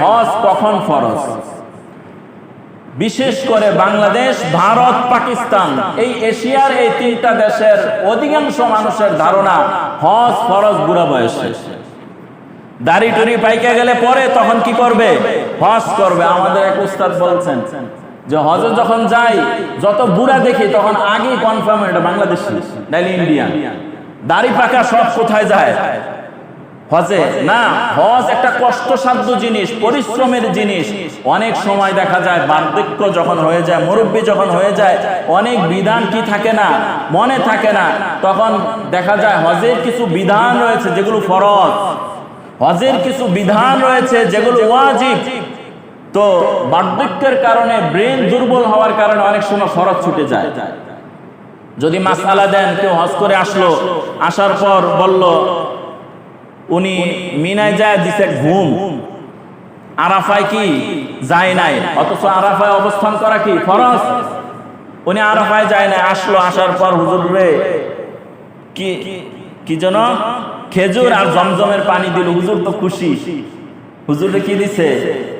হজ কখন ফরজ? বিশেষ করে বাংলাদেশ, ভারত, পাকিস্তান, এই এশিয়ার এই তিনটা দেশের অধিকাংশ মানুষের ধারণা হজ ফরজ বুড়া বয়সে। দাড়ি টুরি পাইকে গেলে পরে তখন কি করবে? হজ করবে। আমাদের এক উস্তাদ বলছেন যে হজে যখন যাই, যত বুড়া দেখি তখন আগেই কনফার্ম এটা বাংলাদেশি নাইলে ইন্ডিয়ান। দাড়ি পাকা সব কোথায় যায়? হজে? না হজ একটা কষ্টসাধ্য জিনিস পরিশ্রমের জিনিস। অনেক সময় দেখা যায় বার্ধক্য যখন হয়ে যায় মুরব্বী যখন হয়ে যায় অনেক বিধান কি থাকে না মনে থাকে না। তখন দেখা যায় হজের কিছু বিধান রয়েছে যেগুলো ফরজ। হজের কিছু বিধান রয়েছে যেগুলো ওয়াজিব। তো বার্ধক্যের কারণে ব্রেন দুর্বল হওয়ার কারণে অনেক সময় ফরজ ছুটে যায়। যদি মাসালা দেন কেউ হজ করে আসলো আসার পর বলল উনি মিনায় যায় দিছে ঘুম। আরাফায় কি? যায় নাই। অথচ আরাফায় অবস্থান করা কি? ফরজ। উনি আরাফায় যায় নাই। আসলো আসার পর হুজুর রে কি কি যেন খেজুর আর জমজমের পানি দিল। হুজুর তো খুশি। হুজুরে কি দিছে?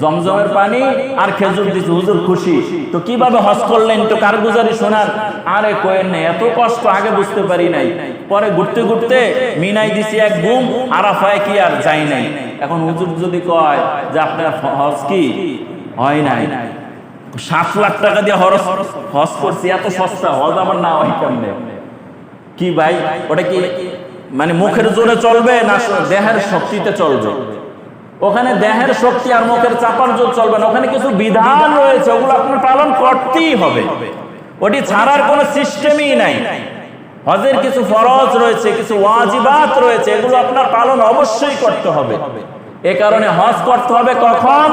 জমজমের পানি আর খেজুর দিছে। হুজুর খুশি। তো কীভাবে হজ করলেন? তো কারগুজারি শোনার? আরে কোয়েন নেই এত কষ্ট আগে বুঝতে পারি নাই। পরে ঘুরতে ঘুরতে মিনাই দিছি এক গুম আরাফায় কি আর যাই নাই। এখন হুজুর যদি কয় যে আপনার হজ কি? হয় নাই। সাত লাখ টাকা দিয়ে হরস হজ করছি, এত সস্তা। হজ আমার না হয় কেমনে? কি ভাই? ওটা কি মানে মুখের জোরে চলবে না দেহের শক্তিতে চলবে? ওখানে দেহের শক্তি আর মুখের চাপার জোর চলবে না। ওখানে কিছু বিধান রয়েছে, ওগুলো আপনার পালন করতেই হবে। ওটি ছাড়ার কোনো সিস্টেমই নাই। হজের কিছু ফরজ রয়েছে, কিছু ওয়াজিবাত রয়েছে, এগুলো আপনার পালন অবশ্যই করতে হবে। এ কারণে হজ করতে হবে কখন?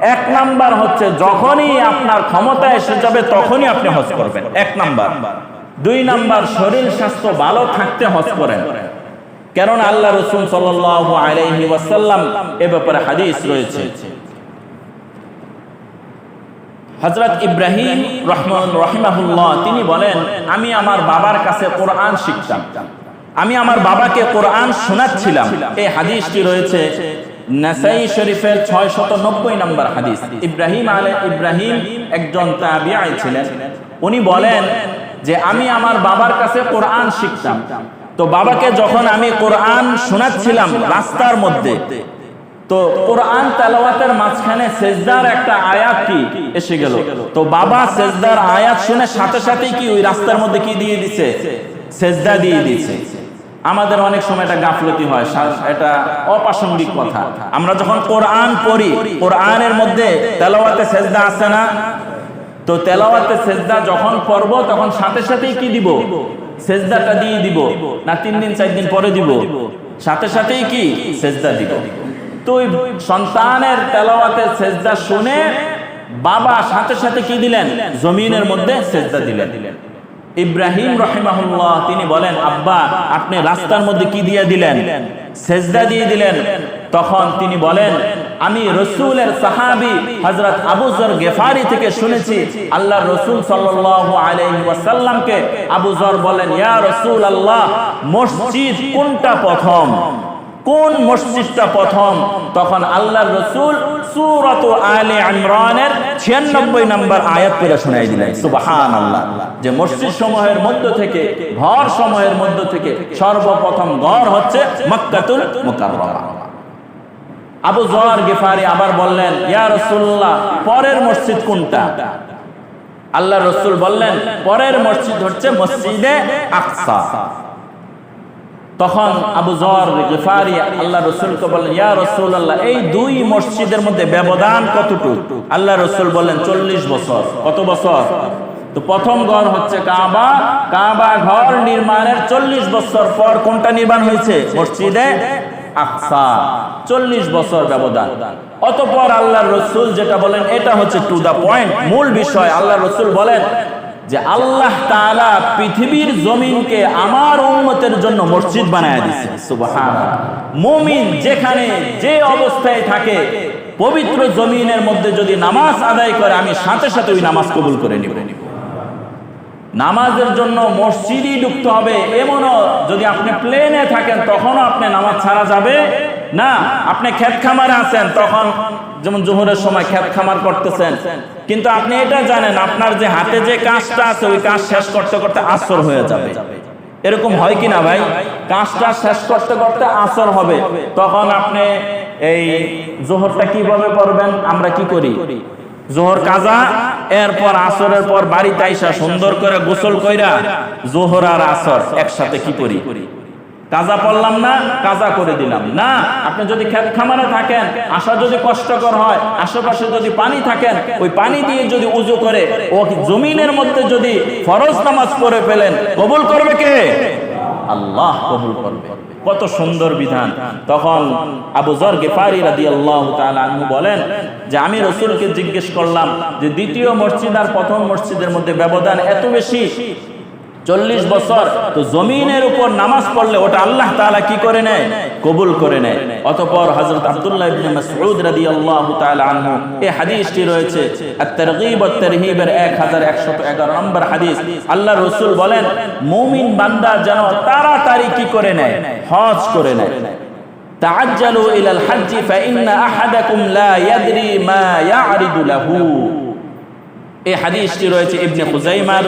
এক নাম্বার হচ্ছে, যখনই আপনার ক্ষমতা এসে যাবে, তখনই আপনি হজ করবেন। এক নাম্বার। দুই নাম্বার, শরীর স্বাস্থ্য ভালো থাকতে হজ করেন। কেন আল্লাহ রসুল সাল্লাহি ওয়াসাল্লাম এ ব্যাপারে হাদিস রয়েছে। হজরত ইব্রাহিম রহমান রহিমাহুল্লাহ, তিনি বলেন, আমি আমার বাবার কাছে কোরআন শিখতাম। আমি আমার বাবাকে কোরআন শোনাচ্ছিলাম। এই হাদিসটি রয়েছে ছিলেন। উনি বলেন যে, আমি আমার বাবার কাছে কোরআন শিখতাম। তো বাবাকে যখন আমি কোরআন শোনাচ্ছিলাম রাস্তার মধ্যে, তো কোরআন তেলাওয়াতের মাঝখানে সেজদার একটা আয়াত কি এসে গেল? তো বাবা সেজদার আয়াত শুনে সাথে সাথেই কি ওই রাস্তার মধ্যে কি দিয়ে দিছে? সেজদা দিয়ে দিয়েছে আমাদের অনেক সময় এটা গাফলতি হয় এটা অপ্রাসঙ্গিক কথা। আমরা যখন কোরআন পড়ি, কোরআনের মধ্যে তেলাওয়াতে সেজদা আছে না? তো তেলাওয়াতে সেজদা যখন পড়ব তখন সাথে সাথেই কি দিব? সেজদাটা দিয়ে দিব না তিন দিন চার দিন পরে দিব। সাথে সাথেই কি? সেজদা দিব। তো সন্তানের তেলাওয়াতে সেজদা শুনে বাবা সাথে সাথে কি দিলেন? জমিনের মধ্যে সেজদা দিলেন। ইব্রাহিম রহিমাহুল্লাহ তিনি বলেন আব্বা আপনি রাস্তার মধ্যে কি দিয়ে দিলেন? সেজদা দিয়ে দিলেন। তখন তিনি বলেন আমি রসুলের সাহাবি হজরত আবুজর গেফারি থেকে শুনেছি আল্লাহ রসুল সাল্লাসাল্লামকে আবুজর বলেন, ইয়া রসুল আল্লাহ মসজিদ কোনটা প্রথম? কোন মসজিদটা প্রথম? তখন আল্লাহ রসুল সুরত আলে ইমরানের ছিয়ানব্বই নম্বর আয়াত করে শোনাই দিলেন সুবাহান আল্লাহ যে মসজিদ সমূহের মধ্য থেকে, ঘর সমূহের মধ্য থেকে সর্বপ্রথম ঘর হচ্ছে মক্কাতুল মুকাররমা। আবু জোয়ার গেফারি আবার বললেন, ইয়া রসুল্লাহ পরের মসজিদ কোনটা? আল্লাহ রসুল বললেন, পরের মসজিদ হচ্ছে মসজিদে আকসা। তখন আবু জর আল্লাহ রসুলকে বললেন, ইয়া রসুল আল্লাহ এই দুই মসজিদের মধ্যে ব্যবধান কতটুকু? আল্লাহ রসুল বললেন, চল্লিশ বছর। কত বছর? তো প্রথম ঘর হচ্ছে কাবা। কাবা ঘর নির্মাণের চল্লিশ বছর পর কোনটা নির্মাণ হয়েছে? মসজিদে আকসা চল্লিশ বছর ব্যবধান। অতপর আল্লাহ রসুল যেটা বলেন, এটা হচ্ছে টু দা পয়েন্ট মূল বিষয়। আল্লাহ রসুল বলেন যে আল্লাহ তাআলা পৃথিবীর জমিনকে আমার উন্মতের জন্য মসজিদ বানায় দিছে মুমিন যেখানে যে অবস্থায় থাকে, পবিত্র জমিনের মধ্যে যদি নামাজ আদায় করে, আমি সাথে সাথে ওই নামাজ কবুল করে নিব। নামাজের জন্য মসজিদই ঢুকতে হবে, এমনও যদি আপনি প্লেনে থাকেন, তখনও আপনি নামাজ ছাড়া যাবে না। আপনি ক্ষেত খামারে আছেন, তখন যেমন জোহরের সময় খেত খামার করতেছেন। কিন্তু আপনি এটা জানেন, আপনার যে হাতে যে কাজটা আছে, ওই কাজ শেষ করতে করতে আসর হয়ে যাবে। এরকম হয় কি না ভাই? কাজটা শেষ করতে করতে আসর হবে। তখন আপনি এই জোহরটা কীভাবে পড়বেন, আমরা কি করি? জোহর কাজা, এরপর আসরের পর বাড়িতে আইসা সুন্দর করে গোসল কইরা জোহর আর আসর একসাথে কি করি? কাজা পড়লাম না, কাজা করে দিলাম। না, আপনি যদি খেত খামারে থাকেন, আসা যদি কষ্টকর হয়, আশেপাশে যদি পানি থাকেন, ওই পানি দিয়ে যদি উজু করে, ও জমিনের মধ্যে যদি ফরজ নামাজ পড়ে ফেলেন, কবুল করবে কে? আল্লাহ কবুল করবে। কত সুন্দর বিধান। তখন আবু জর গেফারি রাদি আল্লাহ আনু বলেন যে, আমি রসুলকে জিজ্ঞেস করলাম যে, দ্বিতীয় মসজিদ আর প্রথম মসজিদের মধ্যে ব্যবধান এত বেশি? চল্লিশ বছর তো জমিনের উপর নামাজ পড়লে ওটা আল্লাহ তালা কি করে নেয়? কবুল করে নেয়। অতপর হজরত আবদুল্লাহ ইবনে মাসউদ রাদিয়াল্লাহু তাআলা আনহু এই হাদিসটি রয়েছে, আত-তারগীব আত-তারহীবের 1111 নম্বর হাদিস। আল্লাহ রসুল বলেন, মুমিন বান্দা যেন তাড়াতাড়ি কি করে নেয়? হজ করে নেয়। তাআজ্জালু ইলাল হজ্জি ফা ইন্না আহাদাকুম লা ইয়াদরি মা ইয়ারিদু লাহু। এই হাদিসটি রয়েছে ইবনে খুজাইমার।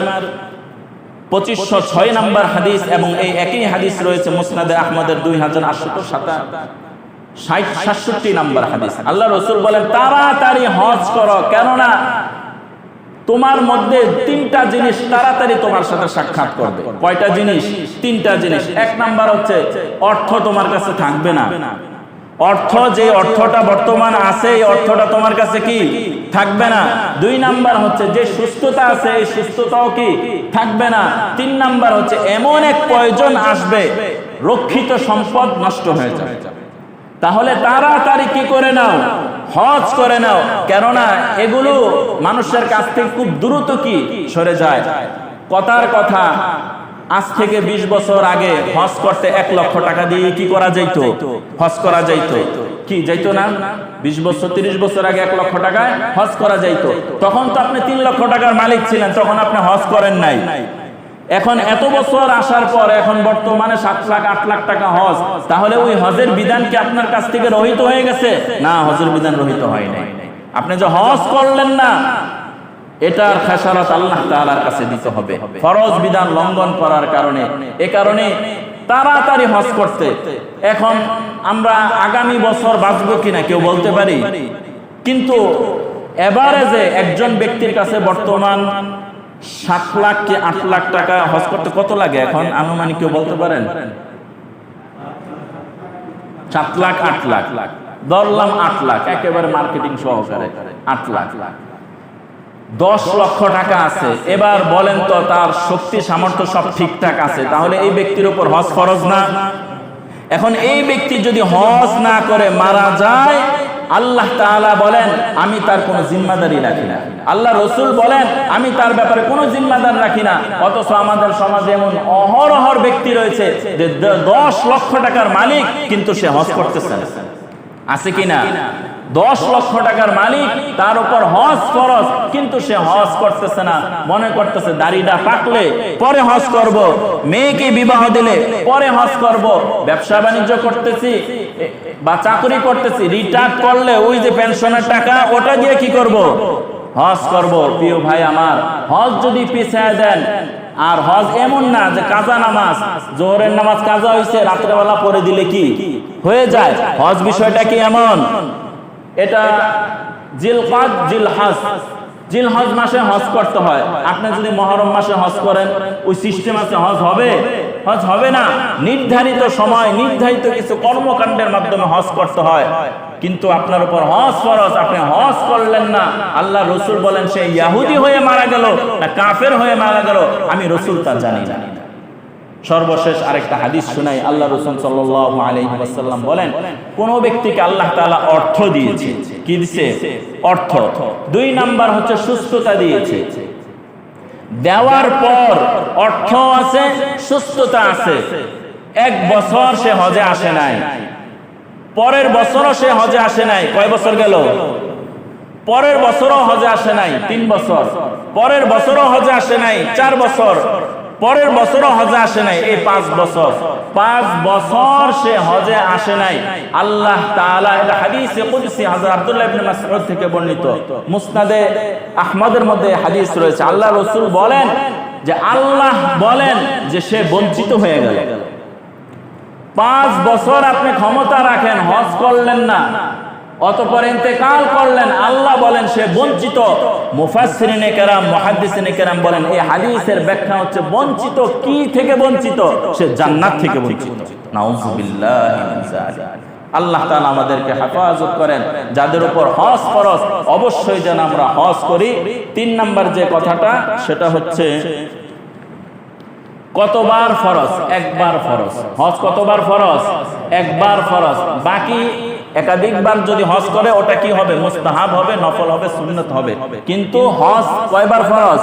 পঁচিশশো ছয় নম্বর হাদিস এবং এই একই হাদিস রয়েছে মুসনাদে আহমদের দুই হাজার আটশো সাতা ষাট, সাতষট্টি নম্বর হাদিস। আল্লাহ রসুল বলেন, তাড়াতাড়ি হজ করো, কেননা তোমার মধ্যে তিনটা জিনিস তাড়াতাড়ি তোমার সাথে সাক্ষাৎ করবে। কয়টা জিনিস? তিনটা জিনিস। এক নাম্বার হচ্ছে, অর্থ তোমার কাছে থাকবে না। অর্থ যে অর্থটা বর্তমান আছে, এই অর্থটা তোমার কাছে কি? থাকবে না। দুই নাম্বার হচ্ছে যে সুস্থতা আছে, এই সুস্থতাও কি? থাকবে না। তিন নাম্বার হচ্ছে এমন এক প্রয়োজন আসবে, রক্ষিত সম্পদ নষ্ট হয়ে যাবে। তাহলে তাড়াতাড়ি কি করে নাও? হজ করে নাও। কেননা এগুলো মানুষের কাছ থেকে খুব দ্রুত কি? সরে যায়। কথার কথা আজ থেকে ২০ বছর আগে হজ করতে এক লক্ষ টাকা দিয়ে কি করা যাইতো? হজ করা যাইতো। কি যাইতো না? বিশ বছর, তিরিশ বছর আগে এক লক্ষ টাকায় হজ করা যাইতো। তখন তো আপনি তিন লক্ষ টাকার মালিক ছিলেন, তখন আপনি হজ করেন নাই। এখন এত বছর আসার পর এখন বর্তমানে সাত লাখ, আট লাখ টাকা হজ। তাহলে ওই হজের বিধান কি আপনার কাছ থেকে রহিত হয়ে গেছে? না, হজের বিধান রহিত হয় নাই। আপনি যে হজ করলেন না এটার খেসারত আল্লাহ তাআলার কাছে দিতে হবে। ফরজ বিধান লঙ্ঘন করার কারণে। এ কারণে তাড়াতাড়ি হজ করতে। এখন আমরা আগামী বছর বাঁচবো কিনা কেউ বলতে পারি? কিন্তু এবারে যে একজন ব্যক্তির কাছে বর্তমান সাত লাখ কি আট লাখ টাকা হজ করতে কত লাগে এখন? আনুমানিক কেউ বলতে পারেন? সাত লাখ, আট লাখ। ধরলাম আট লাখ, একেবারে মার্কেটিং সহকারে। আট লাখ লাখ। দশ লক্ষ টাকা আছে। এবার বলেন তো তার শক্তি সামর্থ্য সব ঠিকঠাক আছে। তাহলে এই ব্যক্তির উপর হজ ফরজ না? এখন এই ব্যক্তি যদি হজ না করে মারা যায়, আল্লাহ তাআলা বলেন, আমি তার কোনো জিম্মাদারি রাখি না। আল্লাহ রসুল বলেন, আমি তার ব্যাপারে কোনো জিম্মাদার রাখি না। অথচ আমাদের সমাজে এমন অহরহর ব্যক্তি রয়েছে যে দশ লক্ষ টাকার মালিক, কিন্তু সে হজ করতেছে আছে কিনা দশ লক্ষ টাকার মালিক, তার উপর হজ ফরজ। কিন্তু সে হজ করতেছে না। মনে করতেছে, দাড়িটা পাকলে পরে হজ করব। মেয়েকে বিবাহ দিলে পরে হজ করব। ব্যবসা বাণিজ্য করতেছি বা চাকরি করতেছি, রিটায়ার করলে ওই যে পেনশনের টাকা, ওটা দিয়ে কি করব? হজ করব। প্রিয় ভাই আমার, হজ যদি পিছায় দেন, আর হজ এমন না যে কাজা নামাজ, জোহরের নামাজ কাজা হয়েছে রাত্রেবেলা পড়ে দিলে কি? হয়ে যায়। হজ বিষয়টা কি এমন? এটা জিলকাদ, জিলহাজ। জিলহজ মাসে হজ করতে হয়। আপনি যদি মহরম মাসে হজ করেন, ওই সিস্টেম আছে, হজ হবে? হজ হবে না। নির্ধারিত সময়, নির্ধারিত কিছু কর্মকাণ্ডের মাধ্যমে হজ করতে হয়। কিন্তু আপনার উপর হজ ফরজ, আপনি হজ করলেন না। আল্লাহ রসুল বলেন, সে ইয়াহুদি হয়ে মারা গেল, না কাফের হয়ে মারা গেল, আমি রসুল তা জানি না। সর্বশেষ আরেকটা হাদিস শুনাই আল্লাহ রসুল সাল্লাল্লাহু আলাইহি ওয়াসাল্লাম বলেন, কোন ব্যক্তিকে আল্লাহ তাআলা অর্থ দিয়েছে। কি দিছে অর্থ। দুই নাম্বার হচ্ছে সুস্থতা দিয়েছে। দেওয়ার পর অর্থ আছে, সুস্থতা আছে। এক বছর সে হজে আসে নাই। পরের বছরও সে হজে আসে নাই। কয় বছর গেল? পরের বছরও হজে আসে নাই। তিন বছর। পরের বছরও হজে আসে নাই। চার বছর। পরের বছরও হজে আসে নাই, এই পাঁচ বছর। পাঁচ বছর সে হজে আসে নাই। আল্লাহ থেকে বর্ণিত। মুসনাদে আহমদের মধ্যে হাদিস রয়েছে। আল্লাহ রাসূল বলেন যে আল্লাহ বলেন যে সে বঞ্চিত হয়ে গেল। পাঁচ বছর আপনি ক্ষমতা রাখেন, হজ করলেন না। অতপর ইন্তেকাল করলেন, আল্লাহ বলেন, সে বঞ্চিত। মুফাসসিরিনে কেরাম, মুহাদ্দিসিনে কেরাম বলেন, এই হাদিসের ব্যাখ্যা হচ্ছে বঞ্চিত কি থেকে বঞ্চিত? সে জান্নাত থেকে বঞ্চিত। আল্লাহ তাআলা আমাদেরকে হেফাজত করেন, যাদের উপর হজ ফরজ, অবশ্যই যেন আমরা হজ করি। তিন নাম্বার যে কথাটা, সেটা হচ্ছে, কতবার ফরজ? একবার ফরজ। হজ কতবার ফরজ? একবার ফরজ। বাকি একাধিকবার যদি হজ করে, ওটা কি হবে? মুস্তাহাব হবে, নফল হবে, সুন্নত হবে। কিন্তু হজ কয়বার ফরজ?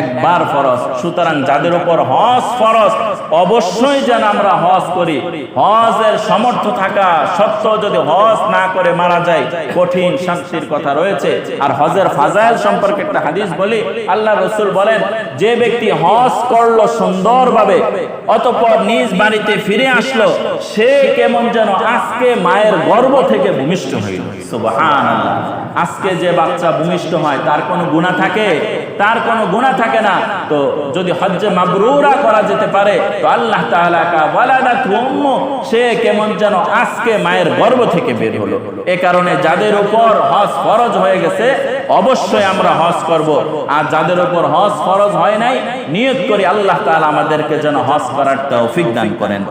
একবার ফরজ। সুতরাং যাদের উপর হজ ফরজ, অবশ্যই যেন আমরা হজ করি। হজের সমর্থ থাকা সত্ত্বেও যদি হজ না করে মারা যায়, কঠিন শাস্তির কথা রয়েছে। আর হজের ফাজাইল সম্পর্কে একটা হাদিস বলি। আল্লাহ রসুল বলেন, যে ব্যক্তি হজ করল সুন্দরভাবে, অতঃপর নিজ বাড়িতে ফিরে আসলো, সে কেমন যেন আজকে মায়ের গর্ভ থেকে ভূমিষ্ঠ হইল। আজকে যে বাচ্চা ভূমিষ্ঠ হয়, তার কোনো গুণা থাকে? তার কোনো গুণা থাকে না। তো যদি হজ্জে মাবরুরা করা যেতে পারে, তো আল্লাহ সে কেমন যেন আজকে মায়ের গর্ভ থেকে বের হলো। এ কারণে যাদের উপর হজ ফরজ হয়ে গেছে, অবশ্যই আমরা হজ করব। আর যাদের উপর হজ ফরজ হয় নাই নিয়ত করি আল্লাহ তাআলা আমাদেরকে যেন হজ করার তৌফিক দান করেন।